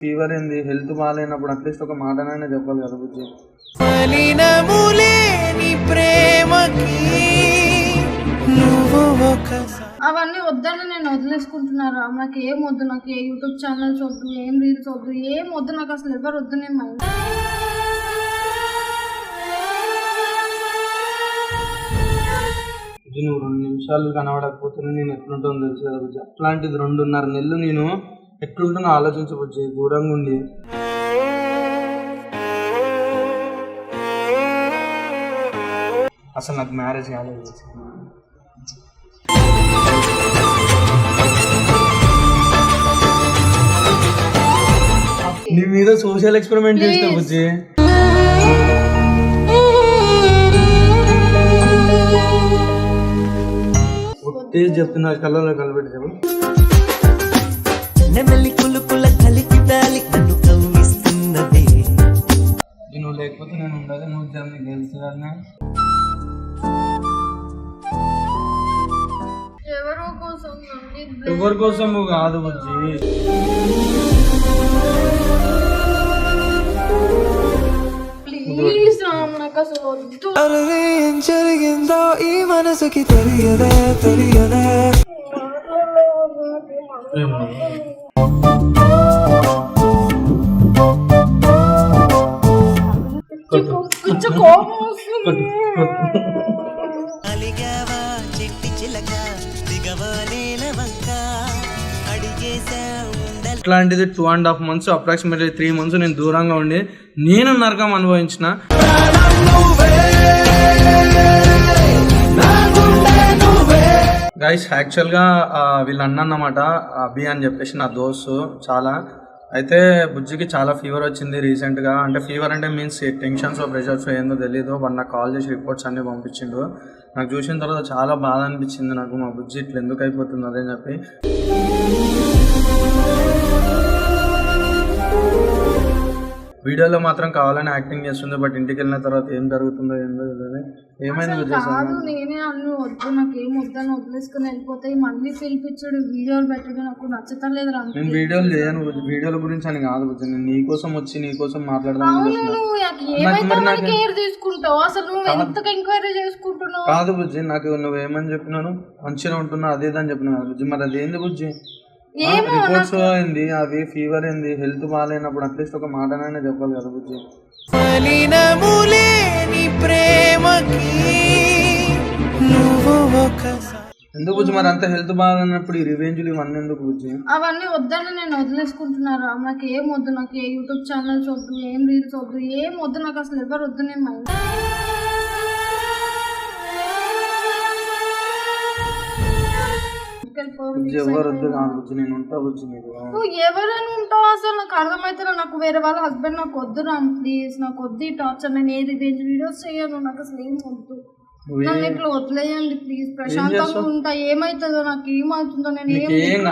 Fever ఏంది health బాగాలేనప్పుడు at least ఒక మాటనైనా చెప్పాలి కదా బుజ్జి. ఒకసారి. అవన్నీ వద్దని నేను వదిలేసుకుంటున్నారా? నాకు ఏం వద్దు నాకు ఏ యూట్యూబ్ ఛానల్స్ వద్దు ఏం రీల్స్ వద్దు ఏం వద్దు నాకు అసలు ఎవరు వద్దు నేను మైండ్ నువ్వు రెండు నిమిషాలు కనబడకపోతేనే నేను ఎట్లుంటుందో తెలుసు కదా అట్లాంటిది రెండున్నర నెలలు నేను ఎట్లుంటుందో ఆలోచించు బుజ్జి దూరంగా ఉండి. అసలు నాకు మ్యారేజ్ కాలేదు. నీ మీద సోషల్ ఎక్స్పెరిమెంట్ చేసిన బుజ్జి. ఒట్టే చెప్తున్నా కళ్ళలో కలబెట్టి చెప్పు నెమలి కులుకుల కలికి దాలి నన్ను కవ్విస్తున్నది. నువ్వు లేకపోతే నేను ఉండదు నువ్వు జల్ది గెలుచుదాన్ని ఎవరో కోసం కాదు బుజ్జి. అరే ఏం జరిగిందో ఈ మనసుకి తెలియదే తెలియదే. కోపం వస్తుంది అలిగావా చెట్టి చిలక దిగవా ఇట్లాంటిది two and half months approximately three months నేను దూరంగా ఉండి నేను నరకం అనుభవించిన. గైస్ యాక్చువల్గా వీళ్ళు అన్నమాట అభి అని చెప్పేసి నా దోస్తు చాలా అయితే బుజ్జికి చాలా ఫీవర్ వచ్చింది రీసెంట్గా అంటే ఫీవర్ అంటే మీన్స్ టెన్షన్స్ ప్రెషర్స్ ఏందో తెలియదు వాడు నాకు కాల్ చేసి రిపోర్ట్స్ అన్నీ పంపించిండు. నాకు చూసిన తర్వాత చాలా బాధ అనిపించింది నాకు. మా బుజ్జి ఇట్లా ఎందుకు అయిపోతుంది అదే చెప్పి. వీడియోలో మాత్రం కావాలని యాక్టింగ్ చేస్తుంది బట్ ఇంటికి వెళ్ళిన తర్వాత ఏం జరుగుతుందో ఏందో ఏమైంది కాదు నేనే అన్ను వద్దు నాకు ఏం వద్దని వదిలేసుకుని వెళ్ళిపోతాయి మళ్ళీ పిలిపించాడు వీడియోలు పెట్టడం నాకు నచ్చతలేదు నేను వీడియోలు చేయను వీడియోల గురించి అని కాదు బుజ్జి నేను నీకోసం వచ్చి నీకోసం మాట్లాడదాం అసలు నువ్వు ఎంక్వైరీ చేసుకుంటున్నావు? కాదు బుజ్జి నాకు నువ్వేమని చెప్పినాను? మంచిగా ఉంటున్నా అదే అని చెప్పినా బుజ్జి మరి అదేంది బుజ్జి ఏమో రిపోర్ట్స్ ఏంది? అవి ఫీవర్ ఏంది? హెల్త్ బాగాలేనప్పుడు అట్లీస్ట్ ఒక మాటనైనా చెప్పాలి కదా బుజ్జి. మలినములేని ప్రేమకి నువ్వు ఒకసారి ఎందుకు బుజ్జి? మరి అంత హెల్త్ బాగాలేనప్పుడు ఈ రివెంజ్లు ఇవన్నీ ఎందుకు బుజ్జి? అవన్నీ వద్దని నేను వదిలేసుకుంటున్నారా? నాకు ఏం వద్దు? నాకు ఏ యూట్యూబ్ ఛానల్స్ వద్దు ఏం రీల్స్ వద్దు ఏం వద్దు? నాకు అసలు ఎవరు వద్దు? నేను మైండ్ నువ్వు ఎవరైనా ఉంటావు అసలు? నాకు అర్థమవుతుంది నాకు వేరే వాళ్ళ హస్బెండ్ నాకు వద్దు రామ్ ప్లీజ్ నాకు వద్దు ఈ టార్చర్ నేను ఏ రివెంజ్ వీడియోస్ చేయను. నాకు అసలు ఏం వద్దు. నన్ను ఇట్లా వదిలేయండి ప్లీజ్ ప్రశాంతంగా ఉంటా. ఏమవుతుందో నాకు ఏమవుతుందో నేను ఏం ఏం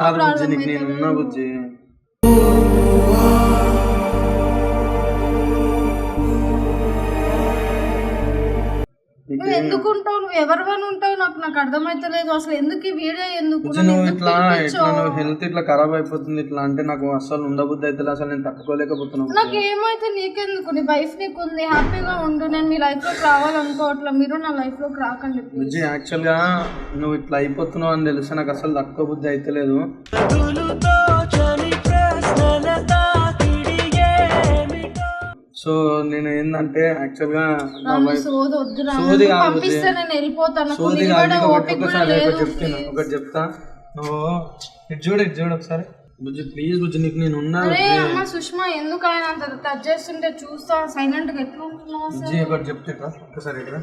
నువ్వు ఎందుకు ఉంటావు నువ్వు ఎవరివైనా ఉంటావు నాకు నాకు అర్థమైతలేదు. అసలు ఎందుకు ఈ వీడియో ఎందుకు? నువ్వు ఇట్లా ఇట్లా? నువ్వు హెల్త్ ఇట్లా ఖరాబ్ అయిపోతుంది ఇట్లా అంటే నాకు అసలు ఉండబుద్ధి అయితే అసలు నేను తట్టుకోలేకపోతున్నాను. నాకు ఏమైతే నీకెందుకు? నీ వైఫ్ నీకు ఉంది హ్యాపీగా ఉండు. నేను మీ లైఫ్లోకి రావాలనుకోవట్లా మీరు నా లైఫ్లోకి రాకండి please. బుజ్జి యాక్చువల్గా నువ్వు ఇట్లా అయిపోతున్నావు అని తెలిసి నాకు అసలు తట్టుకోబుద్ధి అయితే లేదు. సో నేను ఏంటంటే యాక్చువల్గా సోది రా. సోది కూడా ఒకసారి ఒకటి చెప్తాను ఒకటి చెప్తా. నువ్వు ఇటు చూడు ఇటు చూడు ఒకసారి. బుజ్జి ప్లీజ్ బుజ్జి నీకు నేను ఉన్నా అమ్మ సుష్మా ఎందుకు ఆయన అంత టచ్ చేస్తుంటే చూస్తా? సైలెంట్గా ఎట్లా ఉంటున్నావు అసలు? బుజ్జి ఒకటి చెప్తా ఒకసారి ఇక్కడ.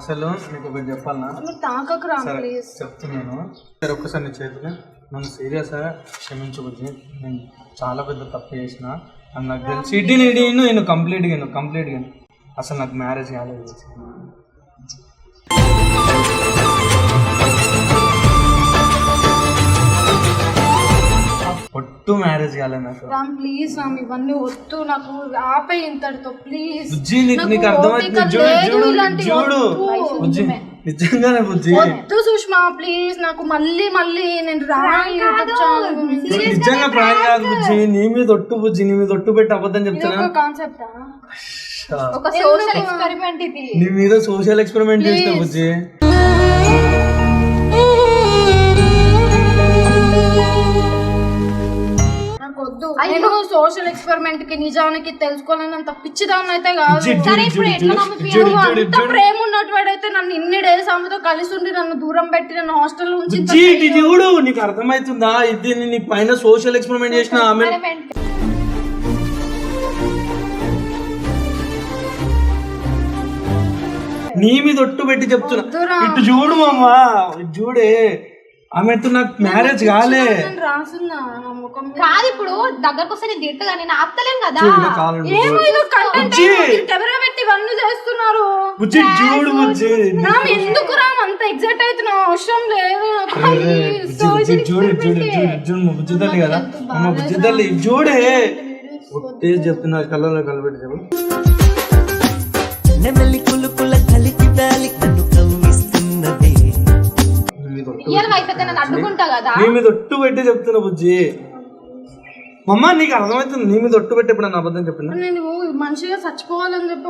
అసలు నీకు ఒకటి చెప్పాలనా? తాకకు రా ప్లీజ్ చెప్తున్నాను సరే ఒక్కసారి నీ చేతిలో నన్ను సీరియస్గా క్షమించు బుజ్జి. నేను చాలా పెద్ద తప్పు చేసిన. అని నాకు తెలిసి. ఇటు ఇటు నేను కంప్లీట్గా కంప్లీట్గా అసలు నాకు మ్యారేజ్ కాలేదు. ఒట్టు మ్యారేజ్ కాలేదు నాకు. రామ్ ప్లీజ్ రామ్ ఇవన్నీ వద్దు నాకు ఆపే ఇంతటితో ప్లీజ్. బుజ్జి నీకు నాకు నీకు అర్థమైంది ఓపిక చూడు లేదు చూడు చూడు. వద్దు. బుజ్జి నిజంగానే బుజ్జి. వద్దు సుష్మా ప్లీజ్ నాకు మళ్ళీ మళ్ళీ నేను గురించి. నిజంగా ప్రాణం కాదు బుజ్జి. నీ మీద ఒట్టు బుజ్జి నీ మీద ఒట్టు పెట్టి అబద్ధం ఒక కాన్సెప్ట్ ఒక సోషల్ ఎక్స్పెరిమెంట్ ఇది. నీ మీద సోషల్ ఎక్స్పెరిమెంట్ చేసిన బుజ్జి. వద్దు. నేను సోషల్ ఎక్స్పెరిమెంట్కి నిజానికి తెలుసుకోలేనంత పిచ్చిదాన్ని అయితే కాదు సరే ఇప్పుడు ఎట్లా అంత ప్రేమ ఉన్నట్టువాడైతే నన్ను ఇన్ని డేస్ ఆమెతో కలిసి ఉండి నన్ను దూరం పెట్టి నన్ను హాస్టల్ నుంచి ఇది చూడు నీకు అర్థమవుతుందా ఇది నీ పైన సోషల్ ఎక్స్పెరిమెంట్ చేసిన ఆమె. నీ మీద ఒట్టు పెట్టి చెప్తున్నా. ఇటు చూడు మామ చూడే. ఆమెతో నాకు మ్యారేజ్ కాలే. నేను రాసున్నా ముఖం. కాదు ఇప్పుడు దగ్గరకు వస్తే నేను తిట్టగా నేను ఆపుతలేం కదా. చూడు కాలండి ఏమో ఇది కంటెంట్ బుజ్జి. కెమెరా పెట్టి ఇవన్నీ చేస్తున్నారు. బుజ్జి చూడు బుజ్జి రామ్ ఎందుకు రామ్? అంత ఎగ్జైట్ అవుతున్నావు అవసరం లేదు నాకు. బుజ్జి, చూడు చూడు చూడు చూడు మా బుజ్జి తల్లి కదా. మా బుజ్జి తల్లి చూడే. ఒట్టే చెప్తున్నా కళ్ళలో కలబెట్టి చెప్పు. అడ్డుకుంటా కదా. నీ మీద ఒట్టు పెట్టి చెప్తున్నా బుజ్జి. మమ్మ నీకు అర్థమవుతుంది నీ మీద ఒట్టు పెట్టి ఎప్పుడు అబద్ధం చెప్పిన? నేను మనిషిగా చచ్చిపోవాలని చెప్పి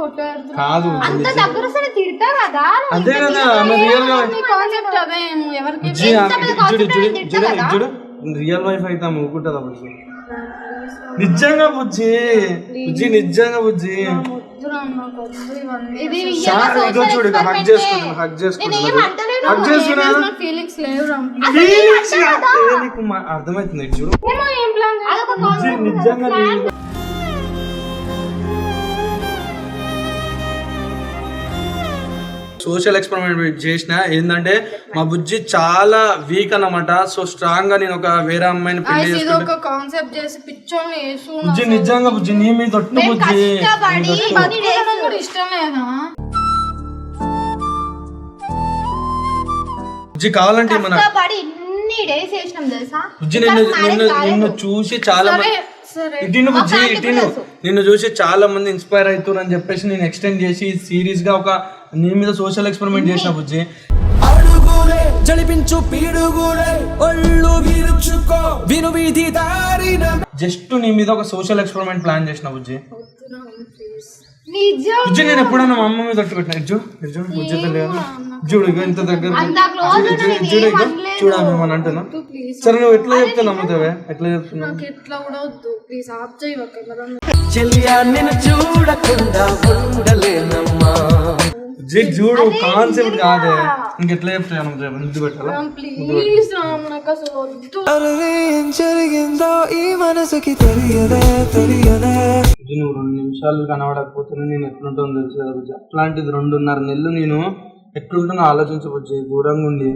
కాదు అంత దగ్గర వస్తే నేను తిడతా కదా అదే కదా ఆమె రియల్ కాన్సెప్ట్ అదే ఎవరికి చూడు వైఫ్ అయితే ఆమె ఊరుకుంటుందా బుజ్జి? నిజంగా బుజ్జి. బుజ్జి నిజంగా బుజ్జి. ఇగో social చూడు హక్ హక్ ఫీలింగ్స్ లేవు నీకు అర్థమవుతుంది చూడు. నిజంగా సోషల్ ఎక్స్పెరిమెంట్ చేసిన ఏంటంటే మా బుజ్జి చాలా వీక్ అన్నమాట. సో స్ట్రాంగ్గా నేను ఒక వేరే అమ్మాయిని పెళ్ళి ఇది చేసుకుంటే ఒక కాన్సెప్ట్ చేసి పిచ్చోని వేసు బుజ్జి నిజంగా బుజ్జి నీ మీద బుజ్జి. కష్టపడి బతకడం కూడా ఇష్టం లేదా? బుజ్జి కావాలంటే మన ఇన్ని డేస్ చేసినాం తెలుసా? బుజ్జి నిన్ను నిన్ను నిన్ను చూసి చాలా బుజ్జి నిన్ను చూసి చాలా మంది ఇన్స్పైర్ అవుతారు అని చెప్పేసి నేను ఎక్స్టెండ్ చేసి సీరియస్గా ఒక నీ మీద సోషల్ ఎక్స్పెరిమెంట్ చేసిన బుజ్జి. అడుగులే జలిపించు పీడుగులే ఒళ్ళు విరుచుకో విను వీధి దారిన జస్ట్ నీ మీద ఒక సోషల్ ఎక్స్పెరిమెంట్ ప్లాన్ చేసిన బుజ్జి. నిజం. బుజ్జి నేను ఎప్పుడన్నా మా అమ్మ మీద ఇజ్జు తల్లి కదా? చూడు ఇగో ఇంత దగ్గర చూడు, ఉంటే చూడు, అంటున్నా. సరే నువ్వు ఎట్లా చెప్తే నమ్ముతావే? ఎట్లా చెప్తున్నావు? ఎట్లా కూడా వద్దు. ప్లీజ్ ఆప్ చేయి కెమెరా చెల్లియా నిన్ను చూడకుండా ఉండలేనమ్మా. బుజ్జి చూడు కాన్సెప్ట్ కాదే. ఇంకెట్లా చెప్తాను ముద్దు పెట్టాలా? ప్లీజ్ రామ్ నాకు అసలు వద్దు. అరే ఏం జరిగిందో ఈ మనసుకి తెలియదే తెలియదే. నువ్వు రెండు నిమిషాలు కనబడకపోతే నేను ఎట్లుంటుందో తెలుసు కదా అట్లాంటిది రెండున్నర నెలలు నేను ఎట్లుంటుందో ఆలోచించు బుజ్జి దూరంగా ఉండి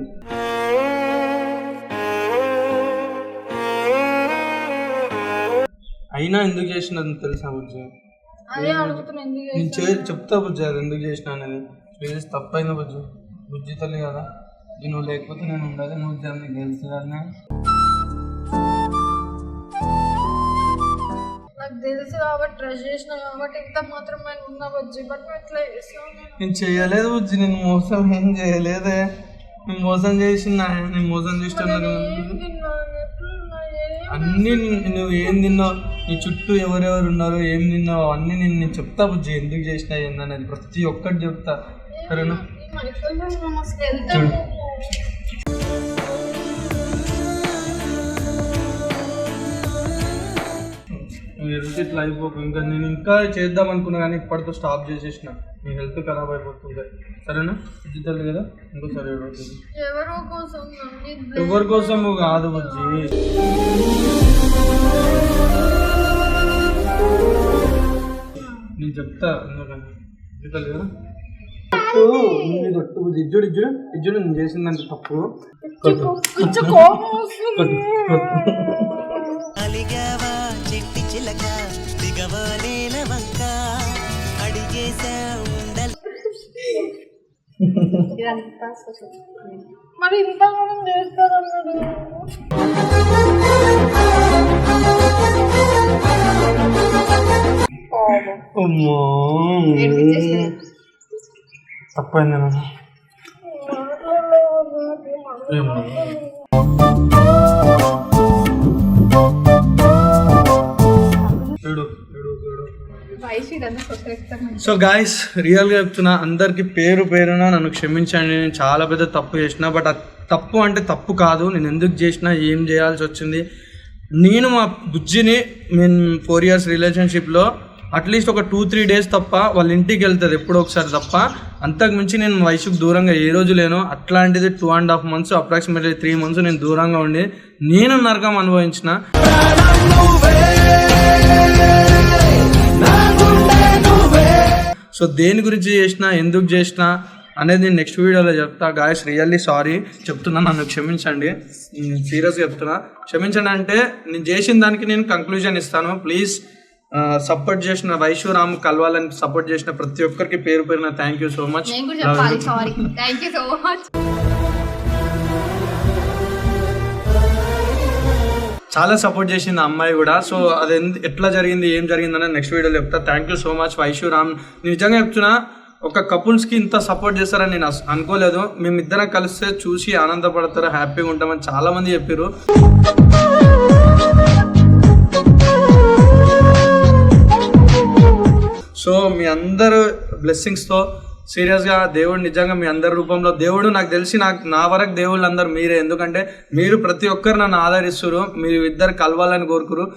అయినా ఎందుకు చేసినది తెలుసా బుజ్జి? నేను చే చెప్తా బుజ్జి అది ఎందుకు చేసిన అనేది. ప్లీజ్ తప్పైంది బుజ్జి. బుజ్జి తల్లి కదా. నువ్వు లేకపోతే నేను ఉండదు నువ్వు దాన్ని కదా. నాకు తెలుసు కాబట్టి ట్రై చేసిన కాబట్టి ఇంత మాత్రం నేను ఉన్నా బట్ చేయలేదు బుజ్జి నేను మోసం ఏం చేయలేదే. నేను మోసం చేసిన నేను మోసం చేస్తున్నాను అన్ని నువ్వు ఏం తిన్నావు? నీ చుట్టూ ఎవరెవరు ఉన్నారో ఏం తిన్నావు అన్ని నేను నేను చెప్తా బుజ్జి ఎందుకు చేసినా ఏందనేది ప్రతి ఒక్కటి చెప్తా. సరేనా? హెల్త్ ఇట్లా అయిపోకు. ఇంకా నేను ఇంకా చేద్దాం అనుకున్నా కానీ ఇప్పటితో స్టాప్ చేసేసిన. నీ హెల్త్ ఖరాబ్ అయిపోతుంది సరేనా? ఇది తల్లి కదా? ఇంకోసారి ఎవరు ఎవరో కోసం కాదు బుజ్జి. నేను చెప్తా తల్లి కదా? తప్పు. ఒట్టు బుజ్జి ఇజ్జుడు ఇజ్జుడు. ఇజ్జుడు నేను చేసిందంటే తప్పు. కొట్టు. కొట్టు. చిలక దిగవా నేల వంక అడిగేశా ఉండల మరి ఇంత మనం చేస్తారన్నాడు అమ్మో. తప్పైంది సో గాయస్ రియల్గా చెప్తున్నా అందరికి పేరు పేరున నన్ను క్షమించండి. నేను చాలా పెద్ద తప్పు చేసిన బట్ ఆ తప్పు అంటే తప్పు కాదు. నేను ఎందుకు చేసినా ఏం చేయాల్సి వచ్చింది? నేను మా బుజ్జిని నేను ఫోర్ ఇయర్స్ రిలేషన్షిప్లో అట్లీస్ట్ ఒక టూ త్రీ డేస్ తప్ప వాళ్ళ ఇంటికి వెళ్తుంది ఎప్పుడో ఒకసారి తప్ప. అంతకు మించి నేను వయసుకు దూరంగా ఏ రోజు లేను. అట్లాంటిది two and half months approximately three months నేను దూరంగా ఉండి నేను నరకం అనుభవించిన. సో దేని గురించి చేసినా ఎందుకు చేసినా అనేది నేను నెక్స్ట్ వీడియోలో చెప్తా. గాయస్ రియల్లీ సారీ చెప్తున్నా నన్ను క్షమించండి. సీరియస్గా చెప్తున్నా. క్షమించండి అంటే నేను చేసిన దానికి నేను కంక్లూజన్ ఇస్తాను. ప్లీజ్ సపోర్ట్ చేసిన వైశ్వరామ్ కలవాలని సపోర్ట్ చేసిన ప్రతి ఒక్కరికి పేరు పేరున థ్యాంక్ యూ సో మచ్ చాలా సపోర్ట్ చేసింది అమ్మాయి కూడా. సో అది ఎందు- ఎట్లా జరిగింది ఏం జరిగింది అనేది నెక్స్ట్ వీడియోలో చెప్తా. Thank you so much Vaishwaram నిజంగా చెప్తున్నా ఒక కపుల్స్కి ఇంత సపోర్ట్ చేస్తారని నేను అనుకోలేదు. మేమిద్దరం కలిస్తే చూసి ఆనందపడతారు హ్యాపీగా ఉంటామని చాలామంది చెప్పారు సో మీ అందరు బ్లెస్సింగ్స్తో సీరియస్గా దేవుడు నిజంగా మీ అందరి రూపంలో దేవుడు నాకు తెలిసి నాకు నా వరకు దేవుళ్ళు అందరు మీరే. ఎందుకంటే మీరు ప్రతి ఒక్కరు నన్ను ఆదరిస్తున్నారు మీరు ఇద్దరు కలవాలని కోరుకురు.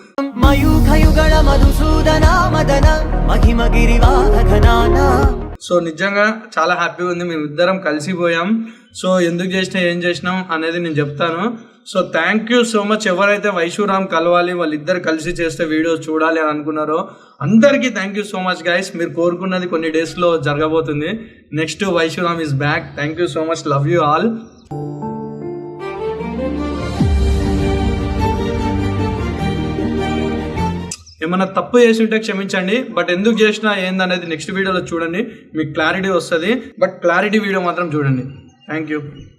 సో నిజంగా చాలా హ్యాపీగా ఉంది. మేము ఇద్దరం కలిసిపోయాం. సో ఎందుకు చేసినా ఏం చేసినాం అనేది నేను చెప్తాను. So thank you so much ఎవరైతే వైశ్వరామ్ కలవాలి వాళ్ళిద్దరు కలిసి చేస్తే వీడియోస్ చూడాలి అని అనుకున్నారో అందరికీ thank you so much guys మీరు కోరుకున్నది కొన్ని డేస్లో జరగబోతుంది. Next Vaishwaram is back thank you so much love you all ఏమైనా తప్పు చేసి ఉంటే క్షమించండి బట్ ఎందుకు చేసినా ఏందనేది నెక్స్ట్ వీడియోలో చూడండి. మీకు క్లారిటీ వస్తుంది బట్ క్లారిటీ వీడియో మాత్రం చూడండి. Thank you